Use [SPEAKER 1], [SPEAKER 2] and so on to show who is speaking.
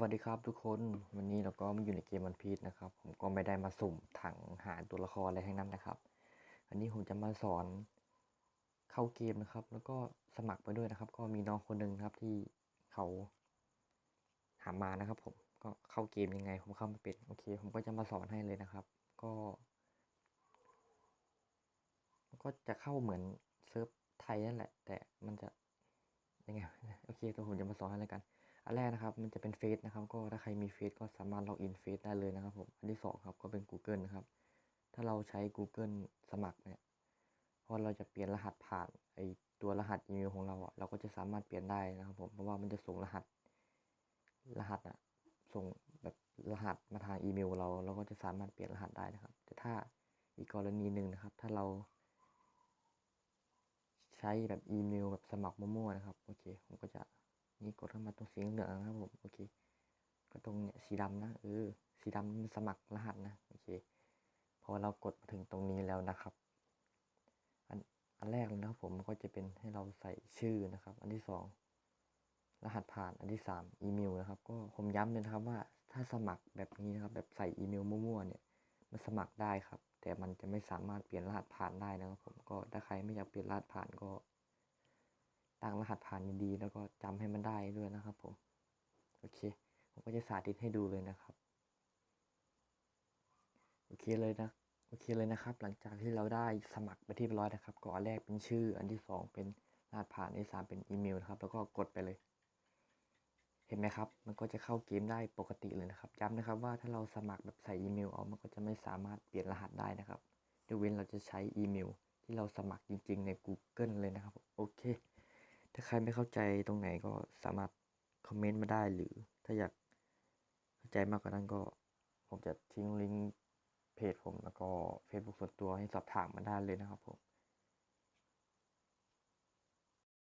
[SPEAKER 1] วัสดีครับทุกคนวันนี้เราก็มาอยู่ในเกมวันพีชนะครับ ผมก็ไม่ได้มาสุ่มถังหาตัวละครอะไรทั้งนั้นนะครับ อันนี้ผมจะมาสอนเข้าเกมนะครับ แล้วก็สมัครไปด้วยนะครับ ก็มีน้องคนหนึ่งครับที่เขาหามานะครับ ผมก็เข้าเกมยังไง ผมเข้าไม่เป็นโอเค ผมก็จะมาสอนให้เลยนะครับ ก็ก็จะเข้าเหมือนเซิร์ฟไทยนั่นแหละ แต่มันจะยังไงโอเคตัวผมจะมาสอนให้เลยกัน อันแรกนะครับมันจะเป็นเฟซนะครับก็ถ้าใครมีเฟซก็สามารถล็อกอินเฟซได้เลยนะครับผมอันที่สองครับก็เป็น Google นะครับถ้าเราใช้ Google สมัครเนี่ยพอเราจะเปลี่ยนรหัสผ่านไอตัวรหัสอีเมลของเราอะเราก็จะสามารถเปลี่ยนได้นะครับผมเพราะว่ามันจะส่งรหัสรหัสอะส่งแบบรหัสมาทางอีเมลเราเราก็จะสามารถเปลี่ยนรหัสได้นะครับ แต่ถ้าอีกกรณีหนึ่งนะครับ ถ้าเรา ใช้แบบอีเมลแบบสมัครมั่วๆนะครับโอเค สีเหลืองนะครับผม โอเค ก็ตรงเนี่ยสีดำนะ เออ สีดำสมัครรหัสนะ โอเค พอเรากดมาถึงตรงนี้แล้วนะครับ อันอันแรกเลยนะครับผมก็จะเป็นให้เราใส่ชื่อนะครับ อันที่สองรหัสผ่าน อันที่สามอีเมลนะครับ ก็ผมย้ำเลยนะครับว่าถ้าสมัครแบบนี้นะครับ แบบใส่อีเมลมั่วๆ เนี่ย มันสมัครได้ครับ แต่มันจะไม่สามารถเปลี่ยนรหัสผ่านได้นะครับผม ก็ถ้าใครไม่อยากเปลี่ยนรหัสผ่านก็ ตั้งรหัสผ่านดีๆแล้วก็จำให้มันได้ด้วยนะครับผม โอเค ผมก็จะสาธิตให้ดูเลยนะครับ โอเคเลยนะ โอเคเลยนะครับ หลังจากที่เราได้สมัครไปที่ร้อยนะครับก็อันแรกเป็นชื่อ อันที่สองเป็นรหัสผ่านอันที่สามเป็นอีเมลนะครับ แล้วก็กดไปเลย เห็นไหมครับ มันก็จะเข้าเกมได้ปกติเลยนะครับย้ำนะครับว่าถ้าเราสมัครแบบใส่อีเมลเอามันก็จะไม่สามารถเปลี่ยนรหัสได้นะครับยกเว้นเราจะใช้อีเมลที่เราสมัครจริง ๆ ใน Google เลยนะครับ โอเค ถ้าใครไม่เข้าใจตรงไหนก็สามารถคอมเมนต์มาได้หรือถ้าอยากเข้าใจมากกว่านั้นก็ ผมจะทิ้งลิงก์เพจผมแล้วก็ Facebook ส่วนตัวให้สอบถามมาได้เลยนะครับผม